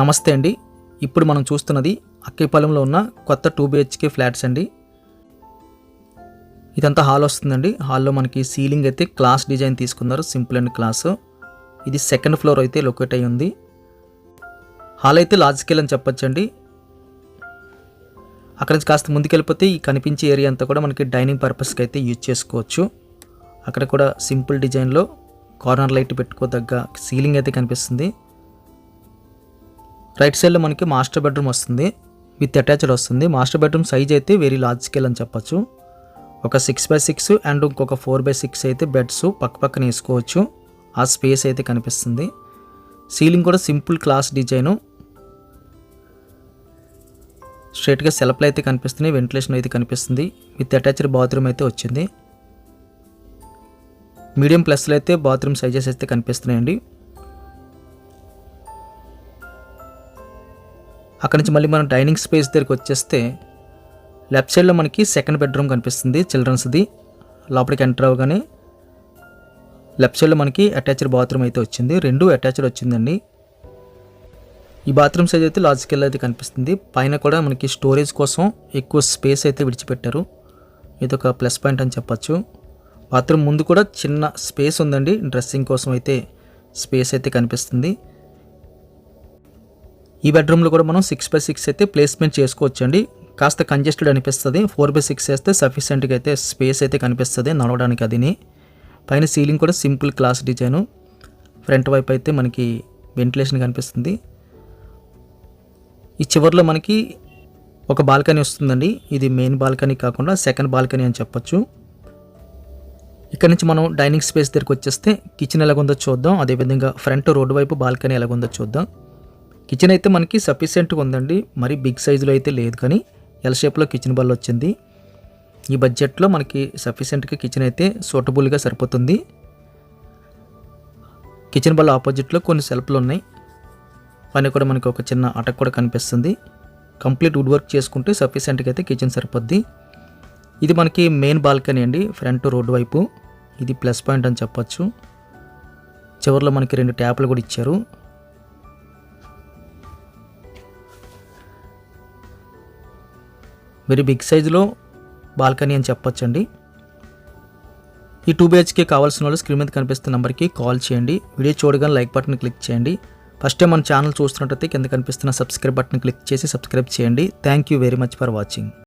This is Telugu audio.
నమస్తే అండి. ఇప్పుడు మనం చూస్తున్నది అక్కిపాలెంలో ఉన్న కొత్త టూ బిహెచ్కే ఫ్లాట్స్ అండి. ఇదంతా హాల్ వస్తుందండి. హాల్లో మనకి సీలింగ్ అయితే క్లాస్ డిజైన్ తీసుకున్నారు. Simple and class. ఇది సెకండ్ ఫ్లోర్ అయితే లొకేట్ అయి ఉంది. హాల్ అయితే లార్జ్ స్కేల్ అని చెప్పొచ్చండి. అక్కడ నుంచి కాస్త ముందుకెళ్ళిపోతే ఈ కనిపించే ఏరియా అంతా కూడా మనకి డైనింగ్ పర్పస్కి అయితే యూజ్ చేసుకోవచ్చు. అక్కడ కూడా సింపుల్ డిజైన్లో కార్నర్ లైట్ పెట్టుకోదగ్గ సీలింగ్ అయితే కనిపిస్తుంది. రైట్ సైడ్లో మనకి మాస్టర్ బెడ్రూమ్ వస్తుంది. విత్ అటాచ్డ్ వస్తుంది. మాస్టర్ బెడ్రూమ్ సైజ్ అయితే వెరీ లార్జ్ స్కేల్ అని చెప్పొచ్చు. ఒక సిక్స్ బై సిక్స్ అండ్ ఇంకొక ఫోర్ బై సిక్స్ అయితే బెడ్స్ పక్క పక్కన వేసుకోవచ్చు. ఆ స్పేస్ అయితే కనిపిస్తుంది. సీలింగ్ కూడా సింపుల్ క్లాస్ డిజైను. స్ట్రైట్గా సెల్ఫ్లు అయితే కనిపిస్తున్నాయి. వెంటిలేషన్ అయితే కనిపిస్తుంది. విత్ అటాచ్డ్ బాత్రూమ్ అయితే వచ్చింది. మీడియం ప్లస్లో అయితే బాత్రూమ్ సైజెస్ అయితే కనిపిస్తున్నాయండి. అక్కడ నుంచి మళ్ళీ మనం డైనింగ్ స్పేస్ దగ్గరికి వచ్చేస్తే లెఫ్ట్ సైడ్లో మనకి సెకండ్ బెడ్రూమ్ కనిపిస్తుంది చిల్డ్రన్స్ది లోపలికి ఎంటర్ అవ్వగానే లెఫ్ట్ సైడ్లో మనకి అటాచ్డ్ బాత్రూమ్ అయితే వచ్చింది. రెండు అటాచ్డ్ వచ్చిందండి. ఈ బాత్రూమ్ సైజ్ అయితే లాజికల్ అయితే కనిపిస్తుంది. పైన కూడా మనకి స్టోరేజ్ కోసం ఎక్కువ స్పేస్ అయితే విడిచిపెట్టారు. ఇది ఒక ప్లస్ పాయింట్ అని చెప్పచ్చు. బాత్రూమ్ ముందు కూడా చిన్న స్పేస్ ఉందండి. డ్రెస్సింగ్ కోసం అయితే స్పేస్ అయితే కనిపిస్తుంది. ఈ బెడ్రూమ్లో కూడా మనం సిక్స్ బై సిక్స్ అయితే ప్లేస్మెంట్ చేసుకోవచ్చండి. కాస్త కంజెస్టెడ్ అనిపిస్తుంది. ఫోర్ బై సిక్స్ వేస్తే సఫిషియెంట్గా అయితే స్పేస్ అయితే కనిపిస్తుంది నడవడానికి అదిని. పైన సీలింగ్ కూడా సింపుల్ క్లాస్ డిజైను ఫ్రంట్ వైపు అయితే మనకి వెంటిలేషన్ కనిపిస్తుంది. ఈ చివరిలో మనకి ఒక బాల్కనీ వస్తుందండి. ఇది మెయిన్ బాల్కనీ కాకుండా సెకండ్ బాల్కనీ అని చెప్పొచ్చు. ఇక్కడ నుంచి మనం డైనింగ్ స్పేస్ దగ్గరికి వచ్చేస్తే కిచెన్ ఎలాగుందో చూద్దాం. అదేవిధంగా ఫ్రంట్ రోడ్డు వైపు బాల్కనీ ఎలాగుందో చూద్దాం. కిచెన్ అయితే మనకి సఫిషియెంట్గా ఉందండి. మరి బిగ్ సైజులో అయితే లేదు కానీ ఎల్ షేప్లో కిచెన్ బల్ వచ్చింది. ఈ బడ్జెట్లో మనకి సఫిషియెంట్గా కిచెన్ అయితే సూటబుల్గా సరిపోతుంది. కిచెన్ బల్ ఆపోజిట్లో కొన్ని సెల్ఫ్లు ఉన్నాయి. పైన కూడా మనకి ఒక చిన్న అటక్ కూడా కనిపిస్తుంది. కంప్లీట్ వుడ్ వర్క్ చేసుకుంటే సఫిషియెంట్గా అయితే కిచెన్ సరిపోద్ది. ఇది మనకి మెయిన్ బాల్కనీ అండి ఫ్రంట్ రోడ్డు వైపు. ఇది ప్లస్ పాయింట్ అని చెప్పచ్చు. చివరిలో మనకి రెండు ట్యాప్లు కూడా ఇచ్చారు. వెరీ బిగ్ సైజులో బాల్కనీ అని చెప్పొచ్చండి. ఈ టూ బిహెచ్కే కావాల్సిన వాళ్ళు స్క్రీన్ మీద కనిపిస్తున్న నెంబర్కి కాల్ చేయండి. వీడియో చూడగానే లైక్ బటన్ క్లిక్ చేయండి. ఫస్ట్ టైం మన ఛానల్ చూస్తున్నట్టయితే కింద కనిపిస్తున్న సబ్స్క్రైబ్ బటన్ క్లిక్ చేసి సబ్స్క్రైబ్ చేయండి. Thank you very much for watching.